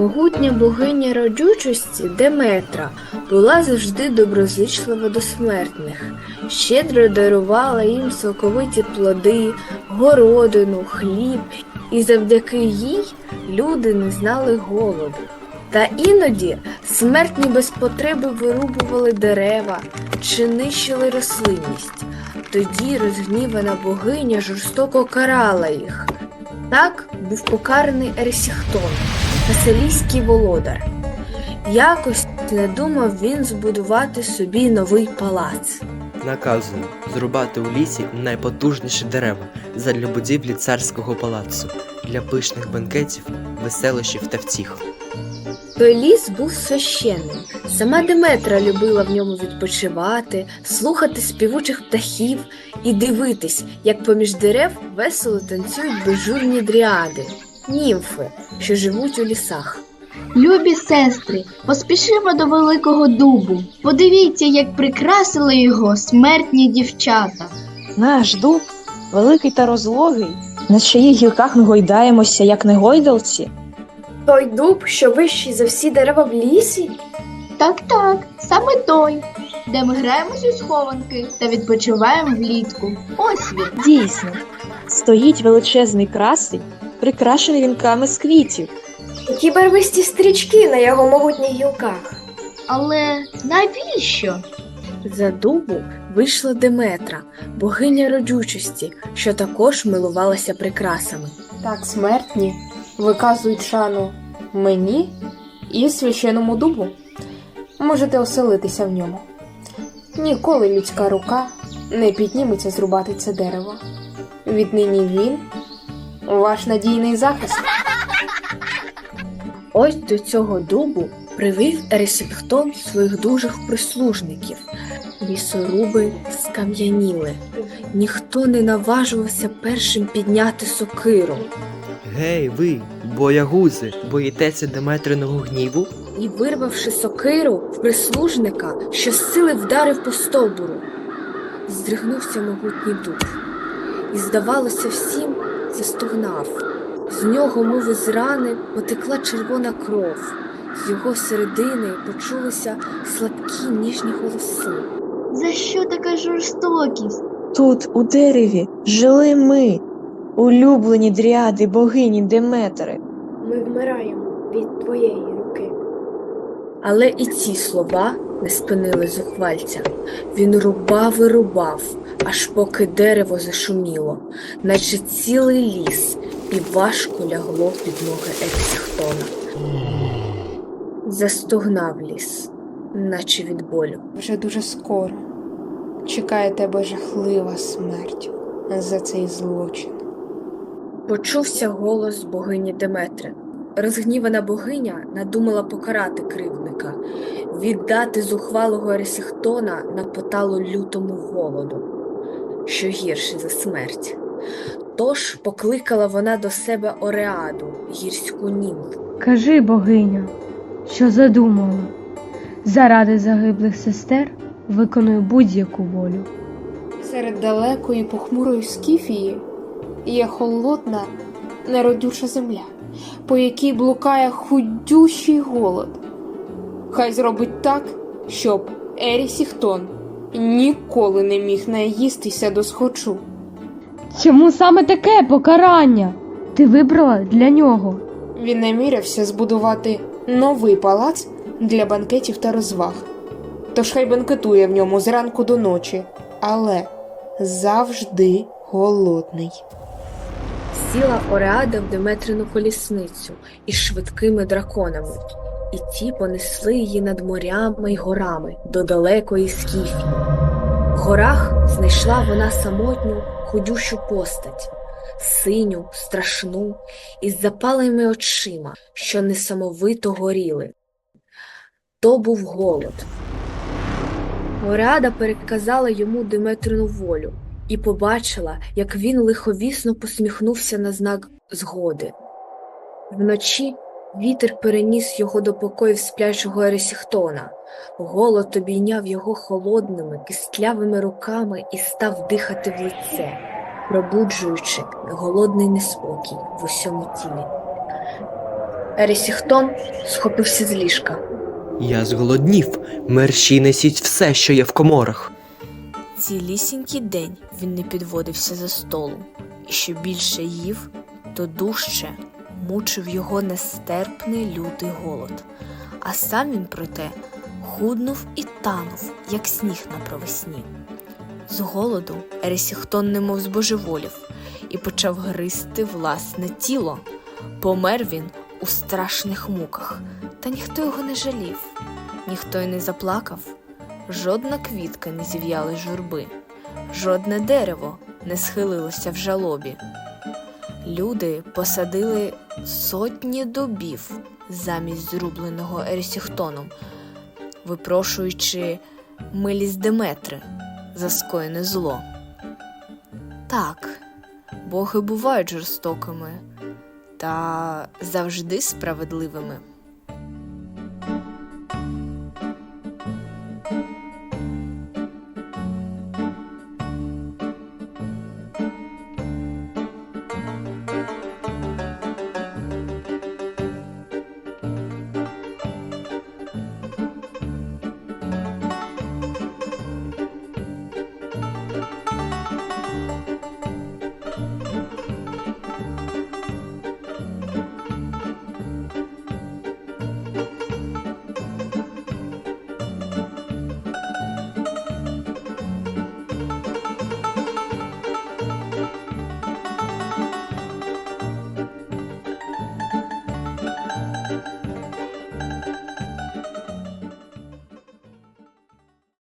Могутня богиня родючості Деметра була завжди доброзичлива до смертних, щедро дарувала їм соковиті плоди, городину, хліб, і завдяки їй люди не знали голоду. Та іноді смертні без потреби вирубували дерева чи нищили рослинність. Тоді розгнівана богиня жорстоко карала їх. Так був покараний Ересіхтон, Василійський володар. Якось не думав він збудувати собі новий палац. Наказую зрубати у лісі найпотужніші дерева задля будівлі царського палацу, для пишних бенкетів, веселощів та втіх. Той ліс був священним. Сама Деметра любила в ньому відпочивати, слухати співучих птахів і дивитись, як поміж дерев весело танцюють безжурні дріади, німфи, що живуть у лісах. Любі сестри, поспішимо до Великого Дубу. Подивіться, як прикрасили його смертні дівчата. Наш дуб великий та розлогий, на чиїх гілках ми гойдаємося, як не гойдалці. Той дуб, що вищий за всі дерева в лісі? Так, так, саме той, де ми граємось у схованки та відпочиваємо влітку. Ось він. Дійсно, стоїть величезний красень, прикрашений вінками з квітів. Які барвисті стрічки на його могутніх гілках. Але навіщо? За дубу вийшла Деметра, богиня родючості, що також милувалася прикрасами. Так смертні виказують шану мені і священному дубу. Можете оселитися в ньому. Ніколи людська рука не підніметься зрубати це дерево. Віднині він ваш надійний захист. Ось до цього дубу привів Ересіхтон своїх дужих прислужників. Лісоруби скам'яніли. Ніхто не наважувався першим підняти сокиру. Гей, ви, боягузи, боїтеся Деметриного гніву? і, вирвавши сокиру в прислужника, що сили вдарив по стовбуру. Здригнувся могутній дуб, і, здавалося, всім застогнав. З нього, мов із рани, потекла червона кров. З його середини почулися слабкі ніжні голоси. За що така жорстокість? Тут, у дереві, жили ми, улюблені дріади богині Деметри. Ми вмираємо від твоєї руки. Але і ці слова не спинили зухвальця. Він рубав і рубав, аж поки дерево зашуміло, наче цілий ліс, і важко лягло під ноги Ексіхтона. Застогнав ліс, наче від болю. Вже дуже скоро чекає тебе жахлива смерть за цей злочин. Почувся голос богині Деметри. Розгнівана богиня надумала покарати кривдника, віддати зухвалого Ересіхтона на поталу лютому голоду, що гірше за смерть. Тож покликала вона до себе Ореаду, гірську німфу. Кажи, богиня, що задумала. Заради загиблих сестер виконую будь-яку волю. Серед далекої похмурої скіфії є холодна, неродюча земля, по якій блукає худющий голод. Хай зробить так, щоб Ерісіхтон ніколи не міг наїстися до схочу. Чому саме таке покарання? Ти вибрала для нього. Він намірявся збудувати новий палац для банкетів та розваг. Тож хай банкетує в ньому зранку до ночі, але завжди голодний. Сіла Ореада в Деметрину колісницю із швидкими драконами, і ті понесли її над морями й горами до далекої Скіфії. В горах знайшла вона самотню худющу постать, синю, страшну, із запалими очима, що несамовито горіли. То був голод. Ореада переказала йому Деметрину волю і побачила, як він лиховісно посміхнувся на знак згоди. Вночі вітер переніс його до покоїв сплячого Ересіхтона. Голод обійняв його холодними, кистлявими руками і став дихати в лице, пробуджуючи голодний неспокій в усьому тілі. Ересіхтон схопився з ліжка. Я зголоднів. Мерщій несіть все, що є в коморах. Цілісінький день він не підводився за столу, і що більше їв, то дужче мучив його нестерпний лютий голод. А сам він, проте, худнув і танув, як сніг на провесні. З голоду Ересіхтон немов збожеволів і почав гризти власне тіло. Помер він у страшних муках, та ніхто його не жалів, ніхто й не заплакав, жодна квітка не зів'яла журби, жодне дерево не схилилося в жалобі. Люди посадили сотні дубів замість зрубленого Ерсіхтоном, випрошуючи милість Деметри за скоєне зло. Так, боги бувають жорстокими та завжди справедливими.